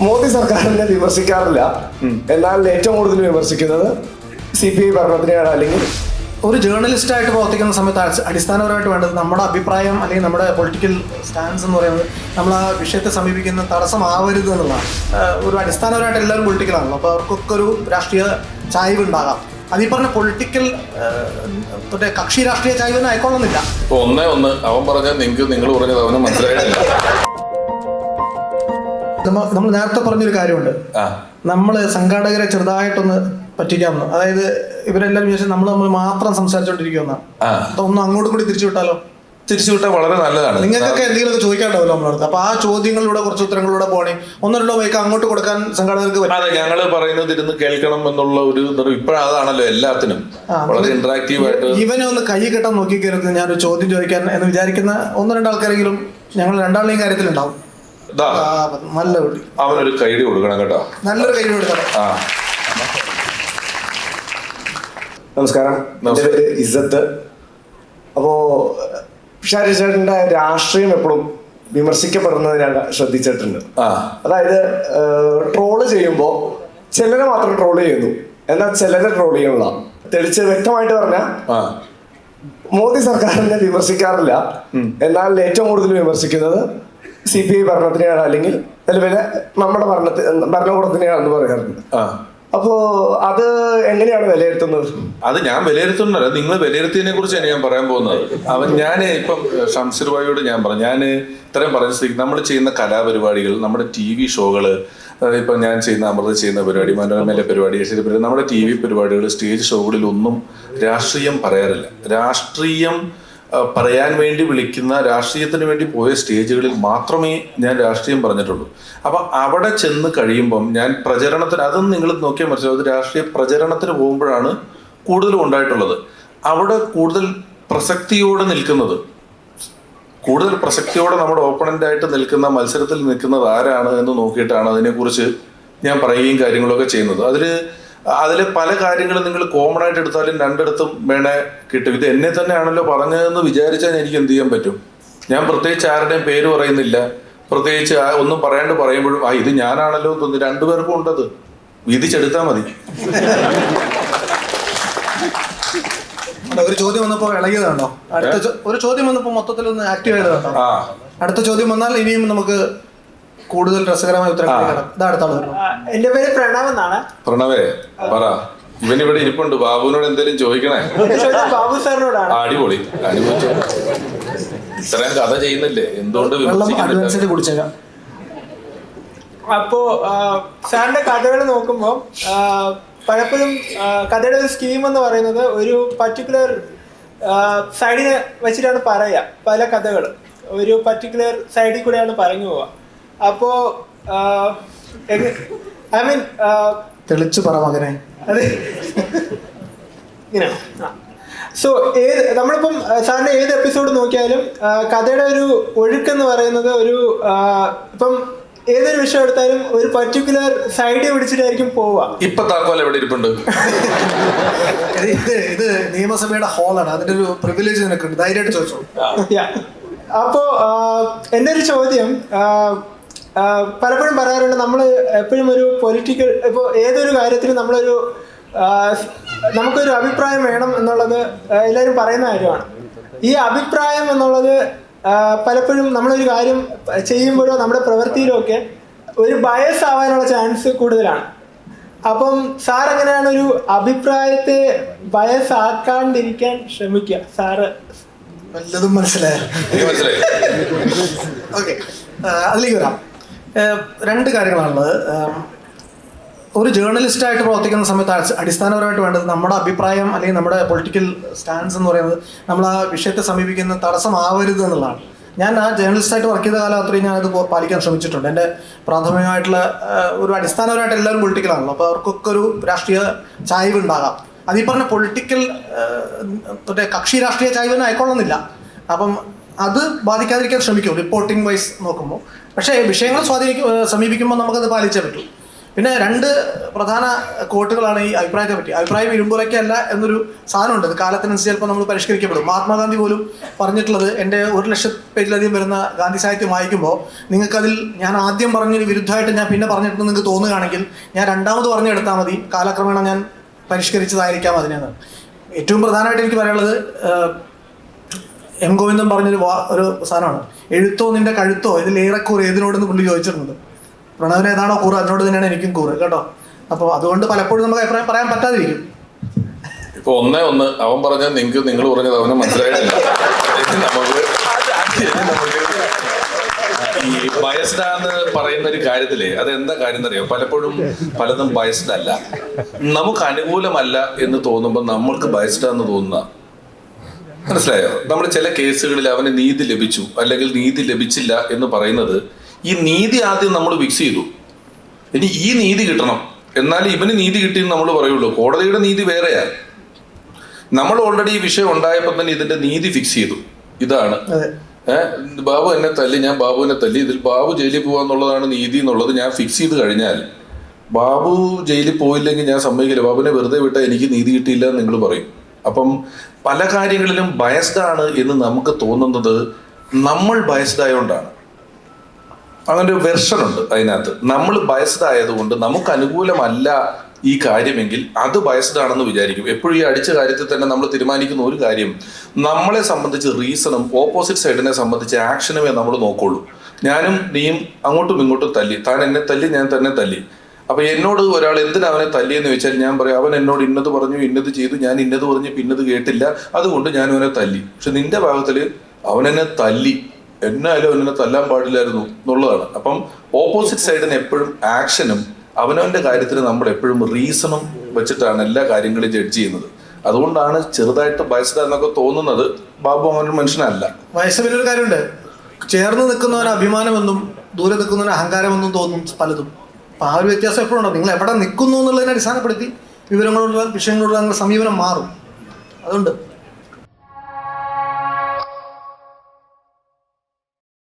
മോദി സർക്കാരിനെ വിമർശിക്കാറില്ല. എന്നാൽ ഏറ്റവും കൂടുതൽ വിമർശിക്കുന്നത്. സി പി ഐ ഭരണത്തിനെയാണ് അല്ലെങ്കിൽ ഒരു ജേർണലിസ്റ്റായിട്ട് പ്രവർത്തിക്കുന്ന സമയത്ത് അടി- അടിസ്ഥാനപരമായിട്ട് വേണ്ടത് നമ്മുടെ അഭിപ്രായം അല്ലെങ്കിൽ നമ്മുടെ പൊളിറ്റിക്കൽ സ്റ്റാൻസ് എന്ന് പറയുന്നത് നമ്മൾ ആ വിഷയത്തെ സമീപിക്കുന്ന തടസ്സമാവരുത് എന്നുള്ളതാണ്. ഒരു അടിസ്ഥാനപരമായിട്ട് എല്ലാവരും പൊളിറ്റിക്കലാണല്ലോ അപ്പോൾ അവർക്കൊക്കെ ഒരു രാഷ്ട്രീയ ചായ്വ് ഉണ്ടാകാം അത് ഈ പറഞ്ഞ പൊളിറ്റിക്കൽ തൊട്ടേ കക്ഷി രാഷ്ട്രീയ ചായ്വ് തന്നെ ആയിക്കൊള്ളുന്നില്ല ഒന്നേ ഒന്ന്. അവൻ പറഞ്ഞ നിങ്ങൾക്ക് നിങ്ങൾ പറഞ്ഞത് അവന് മനസ്സിലായിട്ടില്ല. നമ്മൾ നേരത്തെ പറഞ്ഞൊരു കാര്യമുണ്ട്. നമ്മൾ സംഘാടകരെ ചെറുതായിട്ടൊന്ന് പറ്റിക്കാമെന്ന് അതായത് ഇവരെല്ലാവരും വിചാരിച്ചു നമ്മൾ നമ്മൾ മാത്രം സംസാരിച്ചോണ്ടിരിക്കുന്ന ആ. അപ്പോൾ ഒന്ന് അങ്ങോട്ടും കൂടി തിരിച്ചു വിട്ടാലോ? തിരിച്ചുവിട്ടാൽ വളരെ നല്ലതാണ്. നിങ്ങൾക്കൊക്കെ എന്തെങ്കിലുമൊക്കെ ചോദിക്കാണ്ടാവല്ലോ നമ്മളടുത്ത് അപ്പൊ ആ ചോദ്യങ്ങളിലൂടെ കുറച്ച് ഉത്തരങ്ങളിലൂടെ പോണേ ഒന്നോ രണ്ടോ അങ്ങോട്ട് കൊടുക്കാൻ സംഘാടകർക്ക് അതെ ഞങ്ങൾ പറയുന്നത് ഇരുന്ന് കേൾക്കണം എന്നുള്ള ഒരു ഇപ്പോഴതാണല്ലോ എല്ലാത്തിനും. വളരെ ഇന്ററാക്റ്റീവ് ആയിട്ട് ഇവനെ ഒന്ന് കൈ കെട്ടാൻ നോക്കിക്കരുത്. ഞാനൊരു ചോദ്യം ചോദിക്കാൻ എന്ന് വിചാരിക്കുന്ന ഒന്ന് രണ്ടാൾക്കാരെങ്കിലും ഞങ്ങൾ രണ്ടാളുടെയും കാര്യത്തിലുണ്ടാവും. നല്ല കുട്ടി അവനൊരു കൈഡി കൊടുക്കണം കേട്ടോ. നല്ലൊരു കൈടി കൊടുക്കണം. ആ. നമസ്കാരം. എന്റെ നമസ്കാരം. പേര് ഇസത്ത്. അപ്പോ ഷാരി ചേട്ടന്റെ രാഷ്ട്രീയം എപ്പോഴും വിമർശിക്കപ്പെടുന്നത് ഞാൻ ശ്രദ്ധിച്ചിട്ടുണ്ട്. ആ. അതായത് ട്രോൾ ചെയ്യുമ്പോൾ ചിലരെ മാത്രം ട്രോൾ ചെയ്യുന്നു. എന്നാൽ ചിലരെ ട്രോൾ ചെയ്യണില്ല തെളിച്ച് വ്യക്തമായിട്ട് പറഞ്ഞാൽ മോദി സർക്കാരിനെ വിമർശിക്കാറില്ല. എന്നാൽ ഏറ്റവും കൂടുതൽ വിമർശിക്കുന്നത് സി പി ഐ ഭരണത്തിനെയാണ് അല്ലെങ്കിൽ നിലവിലെ നമ്മുടെ ഭരണത്തി ഭരണകൂടത്തിനെയാണെന്ന് പറയാറുണ്ട്. അപ്പോ അത് എങ്ങനെയാണ് വിലയിരുത്തുന്നത്? അത് ഞാൻ വിലയിരുത്തുന്നില്ല നിങ്ങൾ വിലയിരുത്തിയതിനെ കുറിച്ചാണ് ഞാൻ പറയാൻ പോകുന്നത്. അവൻ ഞാൻ ഇപ്പം ഷംസിർ ഭായിയോട് ഞാൻ പറഞ്ഞു. ഞാൻ ഇത്രയും പറഞ്ഞ സ്ഥിതിക്ക് നമ്മൾ ചെയ്യുന്ന കലാപരിപാടികൾ നമ്മുടെ ടി വി ഷോകൾ ഇപ്പം ഞാൻ ചെയ്യുന്ന അമൃത ചെയ്യുന്ന പരിപാടി മനോരമയിലെ പരിപാടി പരിപാടി നമ്മുടെ ടി വി പരിപാടികൾ സ്റ്റേജ് ഷോകളിൽ ഒന്നും രാഷ്ട്രീയം പറയാറില്ല. രാഷ്ട്രീയം പറയാൻ വേണ്ടി വിളിക്കുന്ന രാഷ്ട്രീയത്തിന് വേണ്ടി പോയ സ്റ്റേജുകളിൽ മാത്രമേ ഞാൻ രാഷ്ട്രീയം പറഞ്ഞിട്ടുള്ളൂ. അപ്പൊ അവിടെ ചെന്ന് കഴിയുമ്പം ഞാൻ പ്രചരണത്തിന് അതൊന്നും നിങ്ങൾ നോക്കിയാൽ മനസ്സിലാവും അത് രാഷ്ട്രീയ പ്രചരണത്തിന് പോകുമ്പോഴാണ് കൂടുതലും ഉണ്ടായിട്ടുള്ളത്. അവിടെ കൂടുതൽ പ്രസക്തിയോടെ നിൽക്കുന്നത്. കൂടുതൽ പ്രസക്തിയോടെ നമ്മുടെ ഓപ്പണന്റ് ആയിട്ട് നിൽക്കുന്ന മത്സരത്തിൽ നിൽക്കുന്നത് ആരാണ് എന്ന് നോക്കിയിട്ടാണ് അതിനെക്കുറിച്ച് ഞാൻ പറയുകയും കാര്യങ്ങളൊക്കെ ചെയ്യുന്നത്. അതിൽ അതിൽ പല കാര്യങ്ങളും നിങ്ങൾ കോമൺ ആയിട്ട് എടുത്താലും രണ്ടിടത്തും വേണേ കിട്ടും. ഇത് എന്നെ തന്നെയാണല്ലോ പറഞ്ഞതെന്ന് വിചാരിച്ചാൽ എനിക്ക് എന്ത് ചെയ്യാൻ പറ്റും? ഞാൻ പ്രത്യേകിച്ച് ആരുടെയും പേര് പറയുന്നില്ല. പ്രത്യേകിച്ച് ഒന്നും പറയാണ്ട് പറയുമ്പോഴും ആ ഇത് ഞാനാണല്ലോ എന്ന് തോന്നി രണ്ടുപേർക്കും ഉണ്ടത്. വിധിച്ചെടുത്താൽ മതി. ഒരു ചോദ്യം വന്നപ്പോ ഇളകിയതാണോ? അടുത്ത ഒരു ചോദ്യം വന്നപ്പോ മൊത്തത്തിൽ ഒന്ന് ആക്റ്റീവ് ആയതാണോ അടുത്ത ചോദ്യം വന്നാൽ ഇനിയും നമുക്ക് കൂടുതൽ രസകരമായ ഉത്തരം കിട്ടണം ഇതാ അടുത്ത ആൾ എന്റെ പേര് പ്രണവ് എന്നാണ്. പ്രണവേ പറ. ഇവൻ ഇവിടെ ഇരിപ്പുണ്ട്. ബാബുവിനോട് എന്തെങ്കിലും ചോദിക്കണേ? ബാബു സാറിനോടാണ്. അടിപൊളി. അടിപൊളി. ഇത്രയും കഥ ചെയ്യുന്നില്ലേ? എന്തുകൊണ്ട് വിമർശിക്കുന്നില്ല? കുടിച്ചേക്കാം. അപ്പോ സാറിന്റെ കഥകൾ നോക്കുമ്പോൾ പലപ്പോഴും കഥയുടെ ഒരു സ്കീം എന്ന് പറയുന്നത് ഒരു പർട്ടിക്കുലർ സൈഡിനെ വെച്ചിട്ടാണ് പറയുക. പല കഥകൾ ഒരു പർട്ടിക്കുലർ സൈഡിൽ കൂടെയാണ് പറഞ്ഞു പോവുക. അപ്പോ ഐ മീൻ തെളിച്ചു പറ മകനെ. അതെ. ഇങ്ങനെ. സോ ഏത് നമ്മളിപ്പം സാറിന് സാറിന്റെ ഏത് എപ്പിസോഡ് നോക്കിയാലും കഥയുടെ ഒരു ഒഴുക്കെന്ന് പറയുന്നത് ഒരു ഇപ്പം ഏതൊരു വിഷയം എടുത്താലും ഒരു പർട്ടിക്കുലർ സൈഡ് പിടിച്ചിട്ടായിരിക്കും പോവുക. ഇപ്പൊ താക്കോൽ എവിടെ ഇരിപ്പുണ്ട്? ഇത് ഇത് നിയമസഭയുടെ ഹാളാണ് അതിന്റെ ഒരു പ്രിവിലേജ് നിനക്കുണ്ട്. ധൈര്യമായിട്ട് ചോദിച്ചോ. അപ്പോ എന്റെ എന്റെ ഒരു ചോദ്യം പലപ്പോഴും പറയാറുണ്ട് നമ്മൾ എപ്പോഴും ഒരു പൊളിറ്റിക്കൽ ഇപ്പോൾ ഏതൊരു കാര്യത്തിലും നമ്മളൊരു നമുക്കൊരു അഭിപ്രായം വേണം എന്നുള്ളത് എല്ലാവരും പറയുന്ന കാര്യമാണ്. ഈ അഭിപ്രായം എന്നുള്ളത് പലപ്പോഴും നമ്മളൊരു കാര്യം ചെയ്യുമ്പോഴോ നമ്മുടെ പ്രവൃത്തിയിലോ ഒക്കെ ഒരു ബയസ് ആവാനുള്ള ചാൻസ് കൂടുതലാണ്. അപ്പം സാർ എങ്ങനെയാണ് ഒരു അഭിപ്രായത്തെ ബയസ് ആക്കാണ്ടിരിക്കാൻ ശ്രമിക്കുക? സാറ് വല്ലതും മനസ്സിലായോ? മനസ്സിലായി. ഓക്കെ അതിലേക്ക് വരാം. രണ്ട് കാര്യങ്ങളാണുള്ളത്. ഒരു ജേർണലിസ്റ്റായിട്ട് പ്രവർത്തിക്കുന്ന സമയത്ത് അടിസ്ഥാനപരമായിട്ട് വേണ്ടത് നമ്മുടെ അഭിപ്രായം അല്ലെങ്കിൽ നമ്മുടെ പൊളിറ്റിക്കൽ സ്റ്റാൻസ് എന്ന് പറയുന്നത് നമ്മൾ ആ വിഷയത്തെ സമീപിക്കുന്ന തടസ്സമാവരുത് എന്നുള്ളതാണ്. ഞാൻ ആ ജേർണലിസ്റ്റായിട്ട് വർക്ക് ചെയ്ത കാലം അത്രയും ഞാനത് പാലിക്കാൻ ശ്രമിച്ചിട്ടുണ്ട്. എന്റെ പ്രാഥമികമായിട്ടുള്ള ഒരു അടിസ്ഥാനപരമായിട്ട് എല്ലാവരും പൊളിറ്റിക്കലാണല്ലോ. അപ്പോൾ അവർക്കൊക്കെ ഒരു രാഷ്ട്രീയ ചായ്വ് ഉണ്ടാകാം അത് പറഞ്ഞ പൊളിറ്റിക്കൽ മറ്റേ കക്ഷി രാഷ്ട്രീയ ചായ്വ് തന്നെ ആയിക്കൊള്ളുന്നില്ല. അപ്പം അത് ബാധിക്കാതിരിക്കാൻ ശ്രമിക്കും. റിപ്പോർട്ടിംഗ് വൈസ് നോക്കുമ്പോൾ. പക്ഷേ വിഷയങ്ങൾ സ്വാധീനിക്കും സമീപിക്കുമ്പോൾ നമുക്കത് പാലിച്ചേ പറ്റൂ. പിന്നെ രണ്ട് പ്രധാന കോട്ടുകളാണ് ഈ അഭിപ്രായത്തെ പറ്റി. അഭിപ്രായം ഇരുമ്പുലയ്ക്കല്ല എന്നൊരു സാധനമുണ്ട്. അത് കാലത്തിനനുസരിച്ച് ചിലപ്പോൾ നമ്മൾ പരിഷ്കരിക്കപ്പെടും. മഹാത്മാഗാന്ധി പോലും പറഞ്ഞിട്ടുള്ളത് എന്റെ ഒരു ലക്ഷം പേജിലധികം വരുന്ന ഗാന്ധി സാഹിത്യം വായിക്കുമ്പോൾ നിങ്ങൾക്കതിൽ ഞാൻ ആദ്യം പറഞ്ഞതിന് വിരുദ്ധമായിട്ട് ഞാൻ പിന്നെ പറഞ്ഞിട്ട് നിങ്ങൾക്ക് തോന്നുകയാണെങ്കിൽ ഞാൻ രണ്ടാമത് പറഞ്ഞെടുത്താൽ മതി. കാലക്രമേണ ഞാൻ പരിഷ്കരിച്ചതായിരിക്കാം അതിനെന്ന്. ഏറ്റവും പ്രധാനമായിട്ട് എനിക്ക് പറയാനുള്ളത് എം ഗോവിന്ദൻ പറഞ്ഞൊരു വാ ഒരു സാധനമാണ്. എഴുത്തോ നിന്റെ കഴുത്തോ? ഇതിൽ ഏറെക്കൂറ് ഏതിനോടെന്ന് പുള്ളി ചോദിച്ചിട്ടുണ്ട്. പ്രണവിന് ഏതാണോ കൂറ് അതിനോട് തന്നെയാണ് എനിക്കും കൂറ് കേട്ടോ? അപ്പോൾ അതുകൊണ്ട് പലപ്പോഴും നമുക്ക് അഭിപ്രായം പറയാൻ പറ്റാതിരിക്കും. ഇപ്പൊ ഒന്നേ ഒന്ന് അവൻ പറഞ്ഞ നിങ്ങൾക്ക് നിങ്ങൾ പറഞ്ഞത് അവന് മനസ്സിലായിട്ടില്ല. നമുക്ക് ഈ ആന്ന് പറയുന്ന ഒരു കാര്യത്തിൽ അത് എന്താ കാര്യം എന്നറിയോ പലപ്പോഴും പലതും ബയസ്ഡ് അല്ല നമുക്ക് അനുകൂലമല്ല എന്ന് തോന്നുമ്പോൾ നമ്മൾക്ക് ബയസ്ഡ് ആന്ന് തോന്നുന്ന മനസ്സിലായോ? നമ്മൾ ചില കേസുകളിൽ അവന് നീതി ലഭിച്ചു അല്ലെങ്കിൽ നീതി ലഭിച്ചില്ല എന്ന് പറയുന്നത് ഈ നീതി ആദ്യം നമ്മൾ ഫിക്സ് ചെയ്തു. ഇനി ഈ നീതി കിട്ടണം. എന്നാൽ ഇവന് നീതി കിട്ടിയെന്ന് നമ്മൾ പറയുള്ളൂ. കോടതിയുടെ നീതി വേറെയാ. നമ്മൾ ഓൾറെഡി ഈ വിഷയം ഉണ്ടായപ്പോൾ തന്നെ ഇതിന്റെ നീതി ഫിക്സ് ചെയ്തു. ഇതാണ്. ബാബു എന്നെ തല്ലി ഞാൻ ബാബുവിനെ തല്ലി. ഇതിൽ ബാബു ജയിലിൽ പോവാന്നുള്ളതാണ് നീതി എന്നുള്ളത് ഞാൻ ഫിക്സ് ചെയ്ത് കഴിഞ്ഞാൽ ബാബു ജയിലിൽ പോയില്ലെങ്കിൽ ഞാൻ സമ്മതിക്കില്ല. ബാബുവിനെ വെറുതെ വിട്ടാൽ എനിക്ക് നീതി കിട്ടിയില്ല എന്ന് നിങ്ങൾ പറയും. അപ്പം പല കാര്യങ്ങളിലും ബയസ്ഡ് ആണ് എന്ന് നമുക്ക് തോന്നുന്നത് നമ്മൾ ബയസ്ഡ് ആയതുകൊണ്ടാണ് അങ്ങനെ ഒരു വെർഷൻ ഉണ്ട് അതിനകത്ത്. നമ്മൾ ബയസ്ഡ് ആയതുകൊണ്ട് നമുക്ക് അനുകൂലമല്ല ഈ കാര്യമെങ്കിൽ അത് ബയസ്ഡ് ആണെന്ന് വിചാരിക്കും. എപ്പോഴും ഈ അടിച്ച കാര്യത്തിൽ തന്നെ നമ്മൾ തീരുമാനിക്കുന്ന ഒരു കാര്യം നമ്മളെ സംബന്ധിച്ച് റീസണും ഓപ്പോസിറ്റ് സൈഡിനെ സംബന്ധിച്ച് ആക്ഷനുമേ നമ്മൾ നോക്കുള്ളൂ. ഞാനും നീയും അങ്ങോട്ടും ഇങ്ങോട്ടും തല്ലി. താൻ എന്നെ തല്ലി ഞാൻ തന്നെ തല്ലി. അപ്പൊ എന്നോട് ഒരാൾ എന്തിനാ അവനെ തല്ലിയെന്ന് വെച്ചാൽ ഞാൻ പറയാം അവൻ എന്നോട് ഇന്നത് പറഞ്ഞു ഇന്നത് ചെയ്തു ഞാൻ ഇന്നത് പറഞ്ഞു പിന്നത് കേട്ടില്ല അതുകൊണ്ട് ഞാൻ അവനെ തല്ലി. പക്ഷെ നിന്റെ ഭാഗത്തിൽ അവൻ എന്നെ തല്ലി. എന്നാലും അവനെന്നെ തല്ലാൻ പാടില്ലായിരുന്നു എന്നുള്ളതാണ്. അപ്പം ഓപ്പോസിറ്റ് സൈഡിന് എപ്പോഴും ആക്ഷനും അവനവന്റെ കാര്യത്തിന് നമ്മൾ എപ്പോഴും റീസണും വെച്ചിട്ടാണ് എല്ലാ കാര്യങ്ങളും ജഡ്ജ് ചെയ്യുന്നത്. അതുകൊണ്ടാണ് ചെറുതായിട്ട് ബയസ്ഡ് എന്നൊക്കെ തോന്നുന്നത്. ബാബു അങ്ങനെ ഒരു മനുഷ്യനല്ല. വയസ്സ് വലിയൊരു കാര്യമുണ്ട്. ചേർന്ന് നിൽക്കുന്നവന് അഭിമാനമെന്നും ദൂരെ നിൽക്കുന്നവന് അഹങ്കാരമെന്നും തോന്നും പലതും. അപ്പോൾ ആ ഒരു വ്യത്യാസം എപ്പോഴും നിങ്ങൾ എവിടെ നിൽക്കുന്നു എന്നുള്ളതിനെ അടിസ്ഥാനപ്പെടുത്തി വിവരങ്ങളോടുള്ള വിഷയങ്ങളോടുള്ള നിങ്ങളുടെ സമീപനം മാറും. അതുകൊണ്ട്